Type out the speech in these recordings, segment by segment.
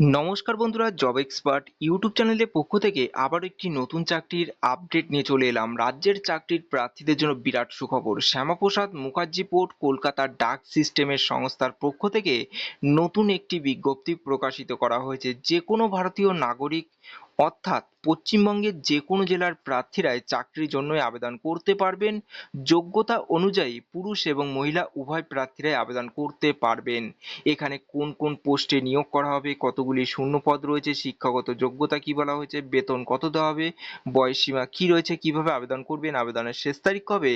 নমস্কার বন্ধুরা job expert YouTube চ্যানেলের পক্ষ থেকে আবার একটি নতুন চাকরির আপডেট নিয়ে চলে এলাম। রাজ্যের চাকরির প্রার্থীদের জন্য বিরাট সুখবর। শ্যামাপ্রসাদ মুখার্জি পোর্ট, কলকাতার ডাক সিস্টেমের সংস্থার পক্ষ থেকে নতুন একটি বিজ্ঞপ্তি প্রকাশিত করা হয়েছে। যে কোনো ভারতীয় নাগরিক অর্থাৎ পশ্চিমবঙ্গের যে কোনো জেলার প্রার্থীরাই চাকরির জন্যই আবেদন করতে পারবেন। যোগ্যতা অনুযায়ী পুরুষ এবং মহিলা উভয় প্রার্থীরাই আবেদন করতে পারবেন। এখানে কোন কোন পোস্টে নিয়োগ করা হবে, কতগুলি শূন্য পদ রয়েছে, শিক্ষাগত যোগ্যতা কি বলা হয়েছে, বেতন কত দেওয়া হবে, বয়সসীমা কি রয়েছে, কীভাবে আবেদন করবেন, আবেদনের শেষ তারিখ কবে,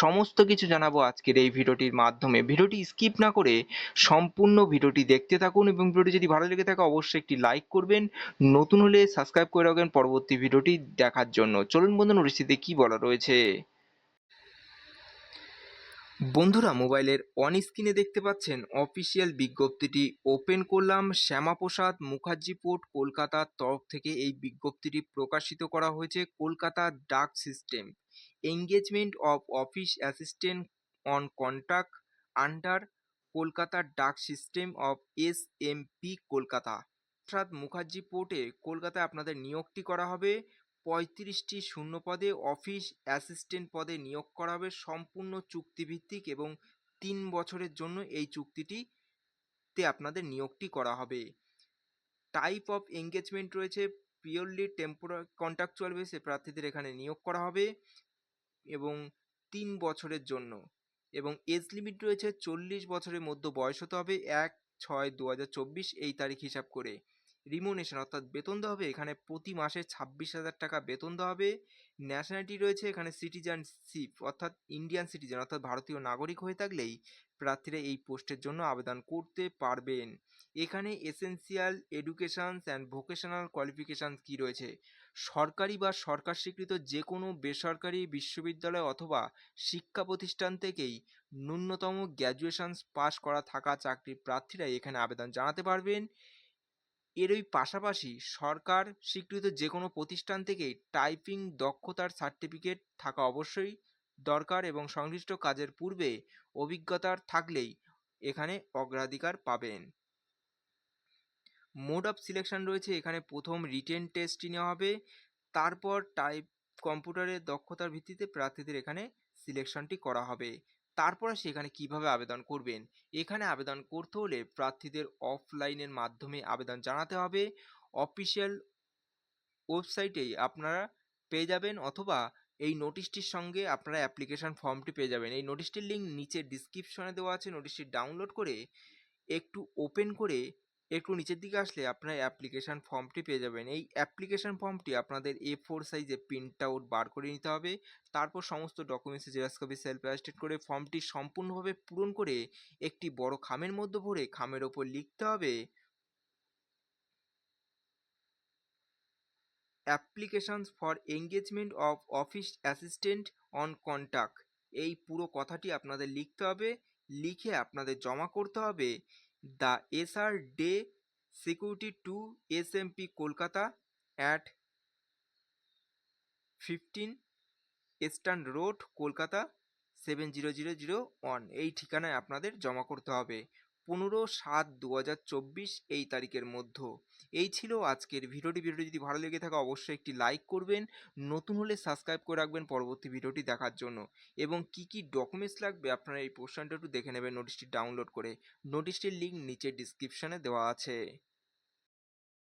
সমস্ত কিছু জানাব আজকের এই ভিডিওটির মাধ্যমে। ভিডিওটি স্কিপ না করে সম্পূর্ণ ভিডিওটি দেখতে থাকুন এবং ভিডিওটি যদি ভালো লেগে থাকে অবশ্যই একটি লাইক করবেন। নতুন হলে সাবস্ক্রাইব করে রাখবেন, পরবর্তী ভিডিওটি দেখার জন্য। চলুন বন্ধু নোটিশটিতে কি বলা রয়েছে? বন্ধুরা, মোবাইলের অন স্ক্রিনে দেখতে পাচ্ছেন অফিসিয়াল বিজ্ঞপ্তিটি ওপেন করলাম। শ্যামাপ্রসাদ মুখার্জি পোর্ট কলকাতার তরফ থেকে এই বিজ্ঞপ্তিটি প্রকাশিত করা হয়েছে। Kolkata dock system engagement of office assistant on contract under Kolkata dock system of S M P Kolkata. Prasad Mukherjee পোর্টে কলকাতায় আপনাদের নিয়োগটি করা হবে। পঁয়ত্রিশটি শূন্য পদে অফিস অ্যাসিস্ট্যান্ট পদে নিয়োগ করা হবে। সম্পূর্ণ চুক্তিভিত্তিক এবং তিন বছরের জন্য এই চুক্তিটিতে আপনাদের নিয়োগটি করা হবে। টাইপ অফ এঙ্গেজমেন্ট রয়েছে। পিওরলি টেম্পোরার কন্ট্রাকচুয়াল বেসে প্রার্থীদের এখানে নিয়োগ করা হবে এবং তিন বছরের জন্য এবং এজ লিমিট রয়েছে চল্লিশ বছরের মধ্যে বয়স হতে হবে। এক ছয় দু এই তারিখ হিসাব করে। রিমুনেশন অর্থাৎ বেতন দেওয়া হবে, এখানে প্রতি মাসে ছাব্বিশ হাজার টাকা বেতন দেওয়া হবে। ন্যাশনালিটি রয়েছে এখানে সিটিজেনশিপ অর্থাৎ ইন্ডিয়ান সিটিজেন অর্থাৎ ভারতীয় নাগরিক হয়ে থাকলেই প্রার্থীরা এই পোস্টের জন্য আবেদন করতে পারবেন। এখানে essential educations and vocational qualifications কী রয়েছে? সরকারি বা সরকার স্বীকৃত যে কোনো বেসরকারি বিশ্ববিদ্যালয় অথবা শিক্ষা প্রতিষ্ঠান থেকেই ন্যূনতম গ্র্যাজুয়েশনস পাশ করা থাকা চাকরির প্রার্থীরা এখানে আবেদন জানাতে পারবেন। এরই পাশাপাশি সরকার স্বীকৃত যে কোনো প্রতিষ্ঠান থেকেই টাইপিং দক্ষতার সার্টিফিকেট থাকা অবশ্যই দরকার এবং সংশ্লিষ্ট কাজের পূর্বে অভিজ্ঞতার থাকলেই এখানে অগ্রাধিকার পাবেন। মোড অফ সিলেকশন রয়েছে, এখানে প্রথম রিটেন টেস্টটি নেওয়া হবে, তারপর টাইপ কম্পিউটারের দক্ষতার ভিত্তিতে প্রার্থীদের এখানে সিলেকশনটি করা হবে। তারপরে সেখানে কীভাবে আবেদন করবেন। এখানে আবেদন করতে হলে প্রার্থীদের অফলাইনের মাধ্যমে আবেদন জানাতে হবে। অফিসিয়াল ওয়েবসাইটেই আপনারা পেয়ে যাবেন অথবা এই নোটিশটির সঙ্গে আপনারা অ্যাপ্লিকেশন ফর্মটি পেয়ে যাবেন। এই নোটিশটির লিঙ্ক নিচে ডিসক্রিপশনে দেওয়া আছে। নোটিশটি ডাউনলোড করে একটু ওপেন করে একটু নিচের দিকে আসলে আপনার অ্যাপ্লিকেশন ফর্মটি পেয়ে যাবেন। এই অ্যাপ্লিকেশান ফর্মটি আপনাদের এ ফোর সাইজে প্রিন্ট আউট বার করে নিতে হবে। তারপর সমস্ত ডকুমেন্টসে জেরক্স কপি সেলফ অ্যাস্টেড করে ফর্মটি সম্পূর্ণভাবে পূরণ করে একটি বড় খামের মধ্যে ভরে খামের ওপর লিখতে হবে। Applications for engagement of office assistant on contact এই পুরো কথাটি আপনাদের লিখতে হবে। লিখে আপনাদের জমা করতে হবে। The S R day security to S M P Kolkata at fifteen strand road Kolkata seven zero zero zero one. এই ঠিকানায় আপনাদের জমা করতে হবে। পনেরো সাত দু হাজার চব্বিশ এই তারিখের মধ্য। এই ছিল আজকের ভিডিওটি। ভিডিওটি যদি ভালো লেগে থাকে, অবশ্যই একটি লাইক করবেন, নতুন হলে সাবস্ক্রাইব করে রাখবেন পরবর্তী ভিডিওটি দেখার জন্য। এবং কি কি ডকুমেন্টস লাগবে, আপনারা এই পোর্শনটা একটু দেখে নেবেন, নোটিশটি ডাউনলোড করে। নোটিশটির লিঙ্ক নিচে ডিসক্রিপশানে দেওয়া আছে।